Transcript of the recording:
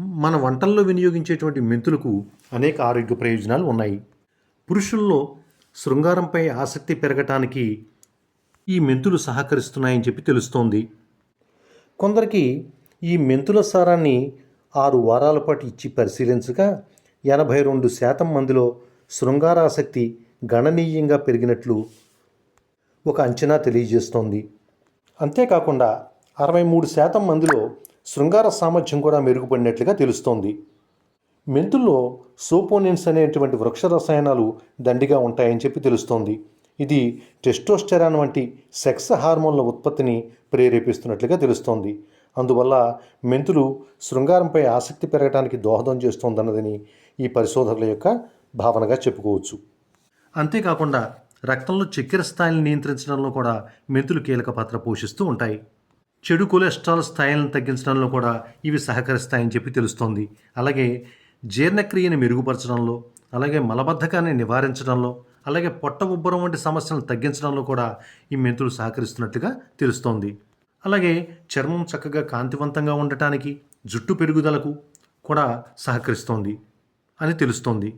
మన వంటల్లో వినియోగించేటువంటి మెంతులకు అనేక ఆరోగ్య ప్రయోజనాలు ఉన్నాయి. పురుషుల్లో శృంగారంపై ఆసక్తి పెరగటానికి ఈ మెంతులు సహకరిస్తున్నాయని చెప్పి తెలుస్తోంది. కొందరికి ఈ మెంతుల సారాన్ని ఆరు వారాల పాటు ఇచ్చి పరిశీలించగా ఎనభై రెండు శాతం మందిలో శృంగారాసక్తి గణనీయంగా పెరిగినట్లు ఒక అంచనా తెలియజేస్తోంది. అంతేకాకుండా అరవై మూడు శాతం మందిలో శృంగార సామర్థ్యం కూడా మెరుగుపడినట్లుగా తెలుస్తోంది. మెంతుల్లో సోపోనిన్స్ అనేటువంటి వృక్ష రసాయనాలు దండిగా ఉంటాయని చెప్పి తెలుస్తోంది. ఇది టెస్టోస్టెరాన్ వంటి సెక్స్ హార్మోన్ల ఉత్పత్తిని ప్రేరేపిస్తున్నట్లుగా తెలుస్తోంది. అందువల్ల మెంతులు శృంగారంపై ఆసక్తి పెరగడానికి దోహదం చేస్తోందన్నదని ఈ పరిశోధకుల యొక్క భావనగా చెప్పుకోవచ్చు. అంతేకాకుండా రక్తంలో చక్కెర స్థాయిని నియంత్రించడంలో కూడా మెంతులు కీలక పాత్ర పోషిస్తూ ఉంటాయి. చెడు కొలెస్ట్రాల్ స్థాయిలను తగ్గించడంలో కూడా ఇవి సహకరిస్తాయని చెప్పి తెలుస్తోంది. అలాగే జీర్ణక్రియని మెరుగుపరచడంలో అలాగే మలబద్ధకాన్ని నివారించడంలో అలాగే పొట్ట ఉబ్బరం వంటి సమస్యలను తగ్గించడంలో కూడా ఈ మెంతులు సహకరిస్తున్నట్లుగా తెలుస్తోంది. అలాగే చర్మం చక్కగా కాంతివంతంగా ఉండటానికి జుట్టు పెరుగుదలకు కూడా సహకరిస్తోంది అని తెలుస్తోంది.